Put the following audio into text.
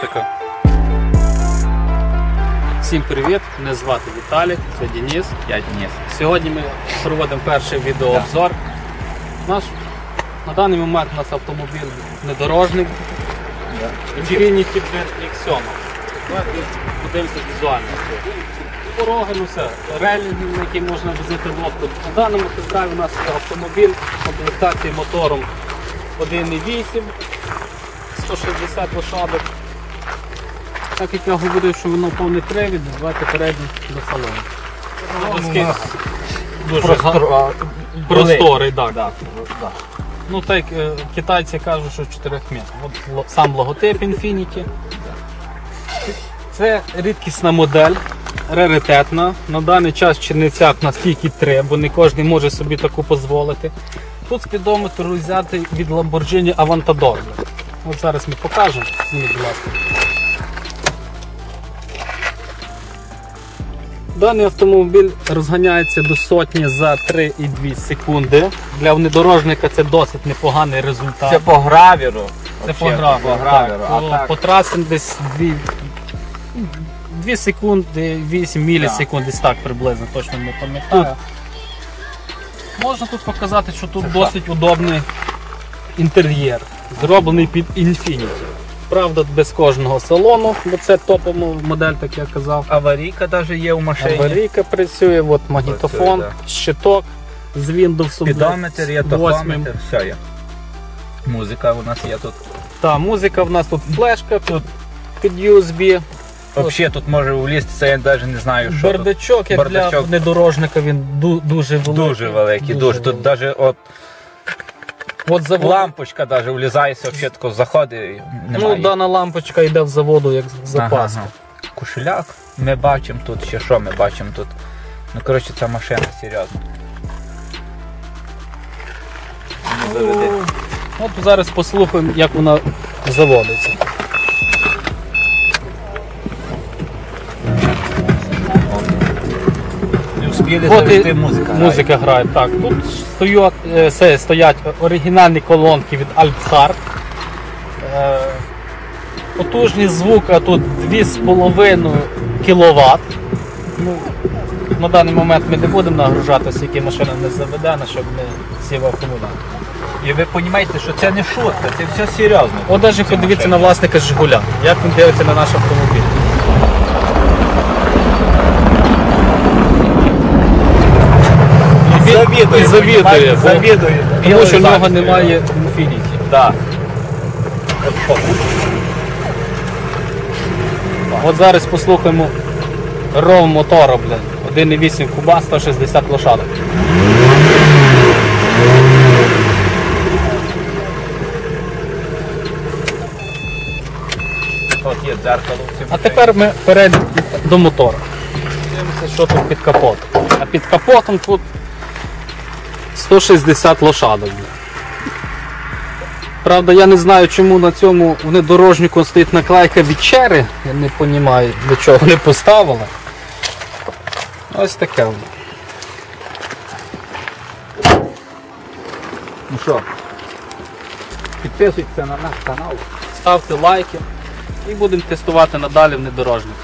така. Всім привіт! Мене звати Віталік, це Денис. Я Денис. Сьогодні ми проводимо перший відеообзор. Наш, на даний момент у нас автомобіль внедорожник Infiniti X7. Подивимося візуально. Пороги, ну все, релінг, на який можна возити лодку. На даному тест-драйві у нас автомобіль з комплектацією мотором 1.8, 160 лошадок. Так як я говорив, що воно повний привід, давайте перейдемо до салону. Оскільки Дуже га- просторий, так. Да. Ну так е, китайці кажуть, що 4 метрів. От сам логотип Infinity. Це рідкісна модель, раритетна. На даний час в Чернівцях у нас тільки три, бо не кожен може собі таку дозволити. Тут спідометр взяти від Lamborghini Aventador. От зараз ми покажемо. Зніміть, будь ласка. Даний автомобіль розганяється до сотні за 3,2 секунди. Для внедорожника це досить непоганий результат. Це по гравіру. Це по гравіру. По гравіру. так. По- По трасі десь 2, 2 секунди, 8 мілісекунд, десь так приблизно, точно не пам'ятаю. Можна тут показати, що тут досить удобний інтер'єр, зроблений під Infinity. Правда, без кожного салону, бо це топова модель, так я казав. аварійка навіть є у машині. Аварійка працює, от магнітофон, Працює, щиток з Windows Спідометр є, 8. тахометр, все є. Музика у нас є тут. Та, музика в нас тут флешка, тут під USB, Взагалі тут може влізти, я навіть не знаю, що тут. Бардачок, як для Бардачок. внедорожника, він ду- дуже великий. Дуже великий, дуже. Тут навіть от От завод... лампочка навіть влізається, взагалі тако заходить, Ну, дана лампочка йде в заводу як запас. Ага, ага. Кошеляк ми бачимо тут, ще що ми бачимо тут. Ну, коротше, ця машина серйозна. От зараз послухаємо, як вона заводиться. Встигли От музика. Музика грає. Так, тут стоять, е, це, стоять оригінальні колонки від Alpsar. Е, Потужність звука тут 2,5 кВт. Ну, на даний момент ми не будемо нагружати, скільки машина не заведена, щоб не сів акумулятор. І ви розумієте, що це не шутка, це все серйозно. От навіть подивіться на власника Жигуля, як він дивиться на наш автомобіль. І він- Завідує, і завідує, бо- завідує. тому що в нього немає Infinity. Да. От зараз послухаємо ров мотора, блин. 1,8 куба, 160 лошадок. От є дзеркало в цій А тепер ми перейдемо до мотора. Дивимося, що тут під капотом. А під капотом тут 160 лошадок. Правда, я не знаю, чому на цьому внедорожнику стоїть наклейка від Cherry. Я не розумію, для чого вони поставили. Ось таке воно. Ну що, підписуйтесь на наш канал. Ставте лайки і будемо тестувати надалі внедорожник.